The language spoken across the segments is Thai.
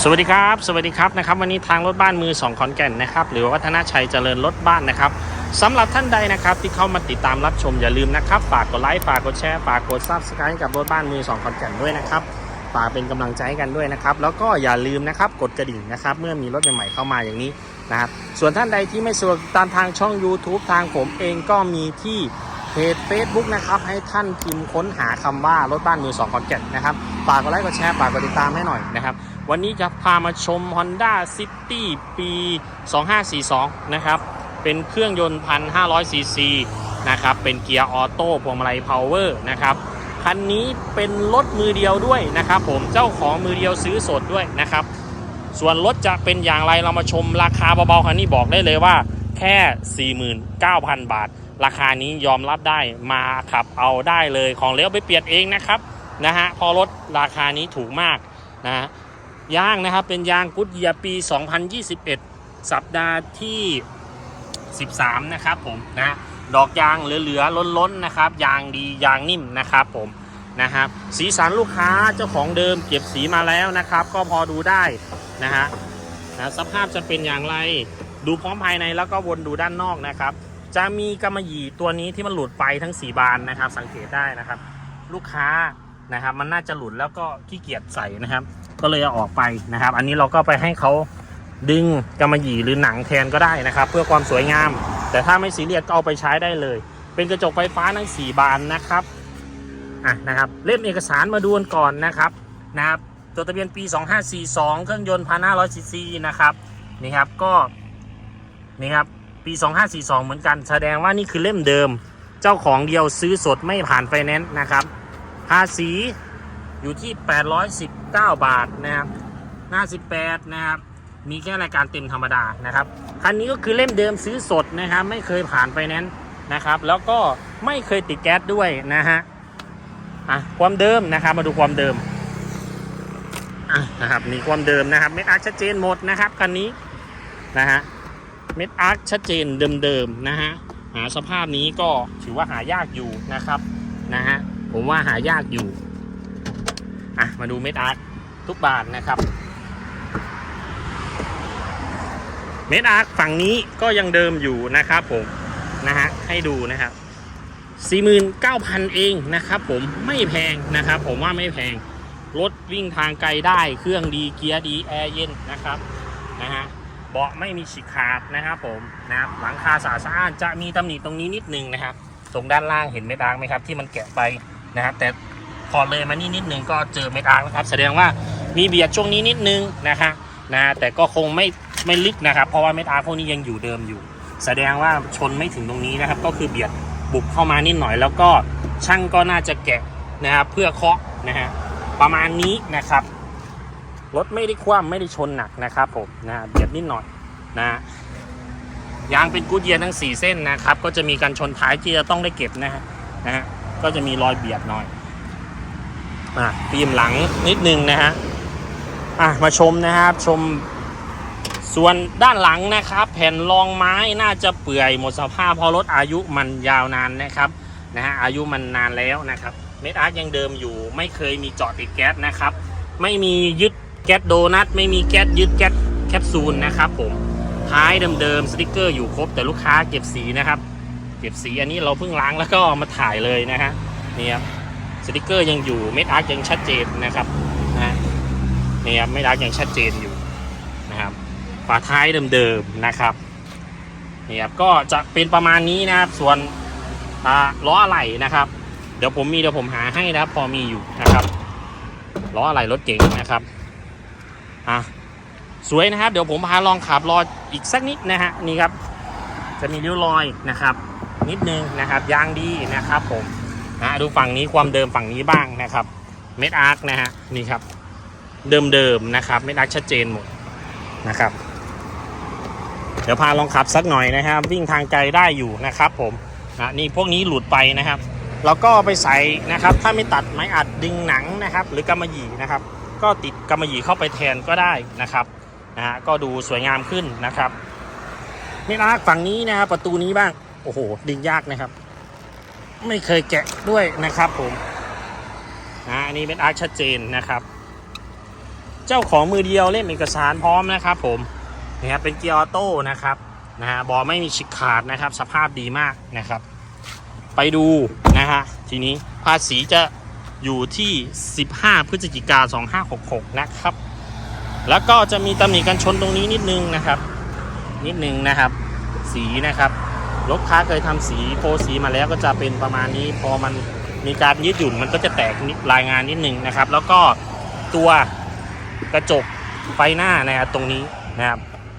สวัสดีครับ สวัสดีครับนะครับ วันนี้ทางรถบ้านมือสองขอนแก่นนะครับ หรือว่าวัฒนาชัยเจริญรถบ้านนะครับสำหรับท่านใดนะครับที่เข้ามาติดตามรับชมอย่าลืมนะครับฝากกดไลค์ฝากกดแชร์ฝากกดซับสไครต์กับรถบ้านมือสองขอนแก่นด้วยนะครับฝากเป็นกำลังใจให้กันด้วยนะครับ แล้วก็อย่าลืมนะครับกดกระดิ่งนะครับ เมื่อมีรถใหม่ๆเข้ามาอย่างนี้นะครับ ส่วนท่านใดที่ไม่สะดวกตามทางช่อง YouTube ทางผมเองก็มีที่เพจ Facebook นะครับ ให้ท่านพิมพ์ค้นหาคำว่ารถบ้านมือสองขอนแก่นนะครับฝากกดไลค์กดแชร์ฝากกดติดตามให้หน่อยนะครับ วันนี้จะพามาชม Honda City ปี 2542 นะครับ เป็นเครื่องยนต์ 1,500ซีซีนะครับ เป็นเกียร์ออโต้พวงมาลัยพาวเวอร์นะครับ คันนี้เป็นรถมือเดียวด้วยนะครับผม เจ้าของมือเดียวซื้อสดด้วยนะครับ ส่วนรถจะเป็นอย่างไรเรามาชมราคาเบาๆคันนี้บอกได้เลยว่าแค่ 49,000 บาท ราคานี้ยอมรับได้มาขับเอาได้เลยของเหลวไปเปลี่ยนเองนะครับนะฮะพอรถราคานี้ถูกมากนะ ยางนะครับเป็นยางกุดเยียปี 2021 สัปดาห์ที่ 13 นะครับผมนะดอกยางเหลือๆล้นๆนะครับ ยางดียางนิ่มนะครับผมนะครับสีสันลูกค้าเจ้าของเดิมเก็บสีมาแล้วนะครับ ก็พอดูได้นะฮะนะสภาพจะเป็นอย่างไร ดูพร้อมภายในแล้วก็วนดูด้านนอกนะครับ จะมีกำมะหยี่ตัวนี้ที่มันหลุดไปทั้ง4บานนะครับ สังเกตได้นะครับ ลูกค้านะครับ มันน่าจะหลุดแล้วก็ขี้เกียจใส่นะครับ ก็เลยเอาออกไปนะครับ อันนี้เราก็ไปให้เขาดึงกำมะหยี่หรือหนังแทนก็ได้นะครับ เพื่อความสวยงาม แต่ถ้าไม่ซีเรียสก็เอาไปใช้ได้เลย เป็นกระจกไฟฟ้าทั้ง4 บานนะครับอะนะครับเล่มเอกสารมาดูกันก่อนนะครับนะครับตัวทะเบียนปี 2542 เครื่องยนต์1,500ซีซีนะครับนี่ครับก็นี่ครับปี 2542 เหมือนกัน แสดงว่านี่คือเล่มเดิม เจ้าของเดียวซื้อสดไม่ผ่านไฟแนนซ์นะครับภาษีอยู่ที่ 819 บาทนะครับหน้า 18 นะครับ มีแค่รายการเต็มธรรมดานะครับ คันนี้ก็คือเล่มเดิมซื้อสดนะครับ ไม่เคยผ่านไฟแนนซ์นะครับ แล้วก็ไม่เคยติดแก๊สด้วยนะฮะอะความเดิมนะครับมาดูความเดิมอะนะครับนี่ความเดิมนะครับเม็ดอาร์คชัดเจนหมดนะครับคันนี้นะฮะเม็ดอาร์คชัดเจนเดิมๆนะฮะหาสภาพนี้ก็ถือว่าหายากอยู่นะครับนะฮะผมว่าหายากอยู่ อะมาดูเม็ดอาร์ตทุกบานนะครับ เม็ดอาร์ตฝั่งนี้ก็ยังเดิมอยู่นะครับผมนะฮะให้ดูนะครับ49,000 เองนะครับผมไม่แพงนะครับ ผมว่าไม่แพงรถวิ่งทางไกลได้เครื่องดีเกียร์ดีแอร์เย็นนะครับนะฮะเบาะไม่มีฉีกขาดนะครับผมนะครับหลังคาสะอาดสะอานจะมีตำหนิตรงนี้นิดนึงนะครับ ตรงด้านล่างเห็นเม็ดอาร์ตไหมครับ ที่มันแกะไปนะครับ แต่ พอเลยมานี่นิดนึงก็เจอเม็ดอาร์นะครับ แสดงว่ามีเบียดช่วงนี้นิดนึงนะคะนะแต่ก็คงไม่ไม่ลึกนะครับ เพราะว่าเม็ดอาร์พวกนี้ยังอยู่เดิมอยู่ แสดงว่าชนไม่ถึงตรงนี้นะครับ ก็คือเบียดบุกเข้ามานิดหน่อย แล้วก็ช่างก็น่าจะแกะนะครับเพื่อเคาะนะฮะประมาณนี้นะครับรถไม่ได้คว่ำไม่ได้ชนหนักนะครับผมนะเบียดนิดหน่อยนะยางเป็นกูดเยียร์ทั้ง 4 เส้นนะครับ ก็จะมีการชนท้ายที่จะต้องได้เก็บนะฮะนะฮะก็จะมีรอยเบียดหน่อย อะฟิล์มหลังนิดนึงนะฮะอะมาชมนะครับชมส่วนด้านหลังนะครับ แผ่นรองไม้น่าจะเปื่อยหมดสภาพเพราะรถอายุมันยาวนานนะครับนะฮะอายุมันนานแล้วนะครับเม็ดอาร์ตยังเดิมอยู่ ไม่เคยมีเจาะติดแก๊สนะครับ ไม่มียึดแก๊สโดนัทไม่มีแก๊สยึดแก๊สแคปซูลนะครับผมท้ายเดิมๆสติกเกอร์อยู่ครบแต่ลูกค้าเก็บสีนะครับ เก็บสีอันนี้เราเพิ่งล้างแล้วก็มาถ่ายเลยนะฮะนี่ครับ สติกเกอร์ยังอยู่เม็ดอาร์คยังชัดเจนนะครับนะนี่ครับเม็ดอาร์คยังชัดเจนอยู่นะครับฝาท้ายเดิมๆนะครับนี่ครับก็จะเป็นประมาณนี้นะครับส่วนล้ออะไหล่นะครับ เดี๋ยวผมมีเดี๋ยวผมหาให้นะครับ พอมีอยู่นะครับล้ออะไหล่รถเก๋งนะครับอะสวยนะครับ เดี๋ยวผมพาลองขับรออีกสักนิดนะฮะนี่ครับ จะมีริ้วรอยนะครับ นิดนึงนะครับยางดีนะครับผม นะดูฝั่งนี้ความเดิมฝั่งนี้บ้างนะครับเม็ดอาร์คนะฮะนี่ครับ เดิมๆนะครับเม็ดอาร์คชัดเจนหมดนะครับ เดี๋ยวพาลองขับสักหน่อยนะครับ วิ่งทางไกลได้อยู่นะครับ ผมนะนี่พวกนี้หลุดไปนะครับเราก็ไปใส่นะครับ ถ้าไม่ตัดไม้อัดดึงหนังนะครับ หรือกำมะหยี่นะครับ ก็ติดกำมะหยี่เข้าไปแทนก็ได้นะครับนะฮะก็ดูสวยงามขึ้นนะครับเม็ดอาร์คฝั่งนี้นะครับประตูนี้บ้างโอ้โหดึงยากนะครับ ไม่เคยแกะด้วยนะครับผมนะอันนี้เป็นอาร์คชัดเจนนะครับ เจ้าของมือเดียวเล่มเอกสารพร้อมนะครับ ผมนี่ครับเป็นเกียร์ออโต้นะครับนะฮะบอไม่มีฉีกขาดนะครับ สภาพดีมากนะครับ ไปดูนะฮะทีนี้ภาษีจะอยู่ที่ 15 พฤศจิกา2566 นะครับ แล้วก็จะมีตำหนิกันชนตรงนี้นิดนึงนะครับ นิดนึงนะครับ สีนะครับ ลูกค้าเคยทำสีโพสีมาแล้วก็จะเป็นประมาณนี้ พอมันมีการยืดหยุ่นมันก็จะแตกรายงานนิดนึงนะครับ แล้วก็ตัวกระจกไฟหน้านะครับตรงนี้นะครับ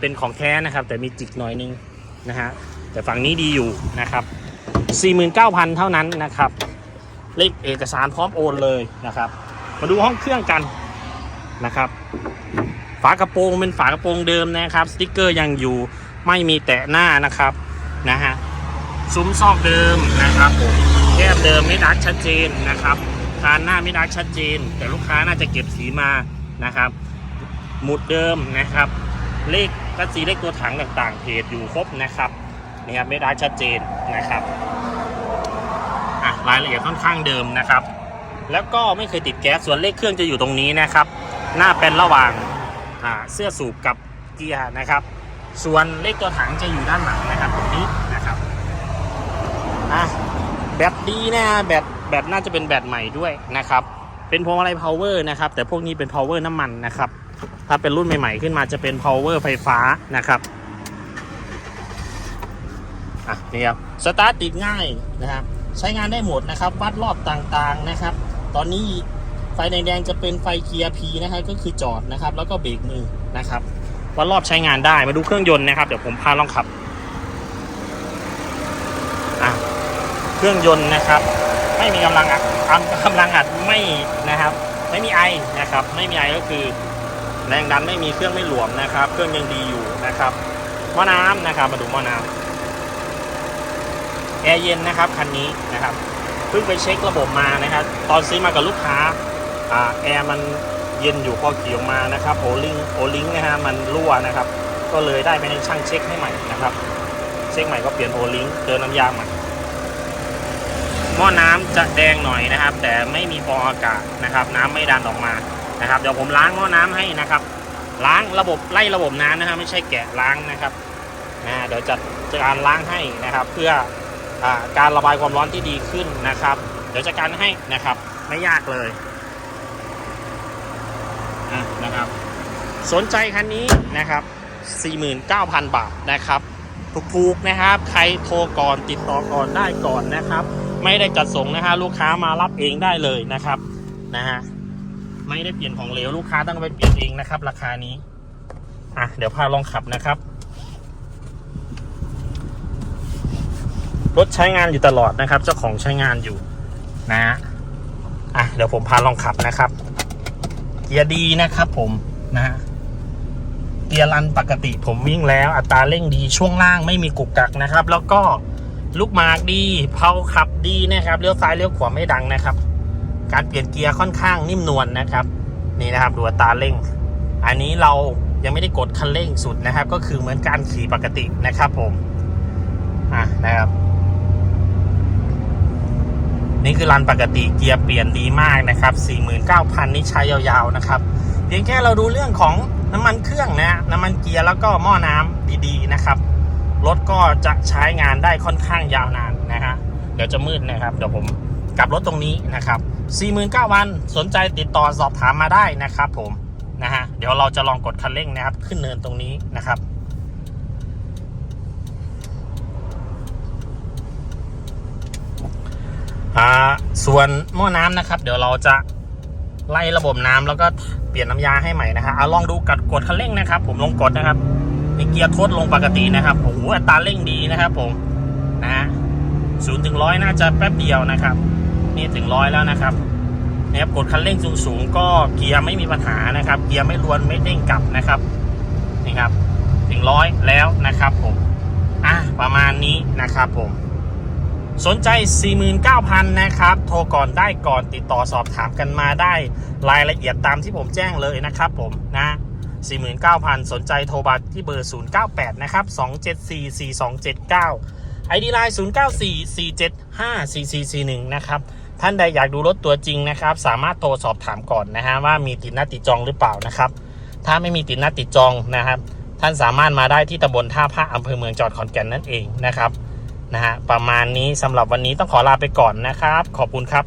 เป็นของแท้นะครับ แต่มีจิกหน่อยนึงนะฮะแต่ฝั่งนี้ดีอยู่นะครับ 49,000 เท่านั้นนะครับ เลขเอกสารพร้อมโอนเลยนะครับ มาดูห้องเครื่องกันนะครับ ฝากระโปรงเป็นฝากระโปรงเดิมนะครับ สติกเกอร์ยังอยู่ไม่มีแตะหน้านะครับ นะฮะซุ้มซอกเดิมนะครับผมแก้มเดิมไม่ดักชัดเจนนะครับคานหน้าไม่ดักชัดเจน แต่ลูกค้าน่าจะเก็บสีมานะครับ หมุดเดิมนะครับ เลขกัสีเลขตัวถังต่างๆเพจอยู่ครบนะครับนี่ครับไม่ได้ชัดเจนนะครับอะรายละเอียดค่อนข้างเดิมนะครับ แล้วก็ไม่เคยติดแก๊สส่วนเลขเครื่องจะอยู่ตรงนี้นะครับ หน้าเป็นระหว่างอ่าเสื้อสูบกับเกียร์นะครับ ส่วนเลขตัวถังจะอยู่ด้านหลังนะครับตรงนี้นะครับอะแบตดีนะแบตแบตน่าจะเป็นแบตใหม่ด้วยนะครับ เป็นพวงมาลัย power นะครับ แต่พวกนี้เป็น power น้ำมันนะครับ ถ้าเป็นรุ่นใหม่ๆขึ้นมาจะเป็น power ไฟฟ้านะครับอะนี่ครับสตาร์ทติดง่ายนะครับ ใช้งานได้หมดนะครับ วัดรอบต่างๆนะครับ ตอนนี้ไฟแดงๆจะเป็นไฟเกียร์ P นะครับก็คือจอดนะครับ แล้วก็เบรกมือนะครับ วัดรอบใช้งานได้มาดูเครื่องยนต์นะครับเดี๋ยวผมพาลองขับเครื่องยนต์นะครับ ไม่มีกำลังอัดกำลังอัดไม่นะครับ ไม่มีไอนะครับ ไม่มีไอก็คือแรงดันไม่มีเครื่องไม่หลวมนะครับ เครื่องยังดีอยู่นะครับหม้อน้ำนะครับ มาดูหม้อน้ำแอร์เย็นนะครับคันนี้นะครับเพิ่งไปเช็คระบบมานะครับ ตอนซื้อมากับลูกค้าอ่าแอร์มัน เย็นอยู่พอขี่ออกมานะครับโอลิงโอลิงนะฮะมันรั่วนะครับ ก็เลยได้ไปให้ช่างเช็คให้ใหม่นะครับ เช็คใหม่ก็เปลี่ยนโอลิงเติมน้ำยาใหม่หม้อน้ำจะแดงหน่อยนะครับ แต่ไม่มีฟองอากาศนะครับ น้ำไม่ดันออกมานะครับ เดี๋ยวผมล้างหม้อน้ำให้นะครับ ล้างระบบไล่ระบบน้ำนะครับไม่ใช่แกะล้างนะครับนะเดี๋ยวจัดการล้างให้นะครับ เพื่ออการระบายความร้อนที่ดีขึ้นนะครับ เดี๋ยวจัดการให้นะครับ ไม่ยากเลย นะครับ สนใจคันนี้นะครับ 49,000 บาทนะครับถูกๆนะครับ ใครโทรก่อนติดต่อก่อนได้ก่อนนะครับ ไม่ได้จัดส่งนะฮะลูกค้ามารับเองได้เลยนะครับนะฮะไม่ได้เปลี่ยนของเหลวลูกค้าต้องไปเปลี่ยนเองนะครับ ราคานี้อะเดี๋ยวพาลองขับนะครับ รถใช้งานอยู่ตลอดนะครับ เจ้าของใช้งานอยู่นะฮะอะเดี๋ยวผมพาลองขับนะครับ กียร์ดีนะครับผมนะฮะเกียร์รันปกติผมวิ่งแล้วอัตราเร่งดีช่วงล่างไม่มีกุกกักนะครับ แล้วก็ลูกหมากดีเพาขับดีนะครับเลี้ยวซ้ายเลี้ยวขวาไม่ดังนะครับ การเปลี่ยนเกียร์ค่อนข้างนิ่มนวลนนะครับ นี่นะครับดูอัตราเร่ง อันนี้เรายังไม่ได้กดคันเร่งสุดนะครับ ก็คือเหมือนการขี่ปกตินะครับผมอะนะครับ นี่คือรันปกติเกียร์เปลี่ยนดีมากนะครับ 49,000 นี่ใช้ยาวๆนะครับเพียงแค่เราดูเรื่องของน้ำมันเครื่องนะน้ำมันเกียร์แล้วก็หม้อน้ำดีๆนะครับรถก็จะใช้งานได้ค่อนข้างยาวนานนะฮะเดี๋ยวจะมืดนะครับ เดี๋ยวผมกลับรถตรงนี้นะครับ 49วันสนใจติดต่อสอบถามมาได้นะครับผมนะฮะเดี๋ยวเราจะลองกดคันเร่งนะครับ ขึ้นเนินตรงนี้นะครับ อ่าส่วนหม้อน้ำนะครับ เดี๋ยวเราจะไล่ระบบน้ำแล้วก็เปลี่ยนน้ำยาให้ใหม่นะฮะเอาลองดูกัดกดคันเร่งนะครับ ผมลงกดนะครับนี่เกียร์ทดลงปกตินะครับโอ้โหอัตราเร่งดีนะครับ ผมนะฮะศูนย์ถึงร้อยน่าจะแป๊บเดียวนะครับ นี่ถึงร้อยแล้วนะครับนะครับกดคันเร่งสูงๆก็เกียร์ไม่มีปัญหานะครับ เกียร์ไม่รวนไม่เด้งกลับนะครับนี่ครับถึงร้อยแล้วนะครับ ผมอะประมาณนี้นะครับผม สนใจ 49,000 นะครับ โทรก่อนได้ก่อนติดต่อสอบถามกันมาได้ รายละเอียดตามที่ผมแจ้งเลยนะครับผมนะ 49,000 สนใจโทรบัตรที่เบอร์ 098 นะครับ 2744279 ID Line 0944754441 นะครับ ท่านใดอยากดูรถตัวจริงนะครับ สามารถโทรสอบถามก่อนนะฮะว่ามีติดหน้าติดจองหรือเปล่านะครับ ถ้าไม่มีติดหน้าติดจองนะครับ ท่านสามารถมาได้ที่ตำบลท่าพระอำเภอเมืองจอดขอนแก่นนั่นเองนะครับ นะฮะประมาณนี้สำหรับวันนี้ต้องขอลาไปก่อนนะครับ ขอบคุณครับ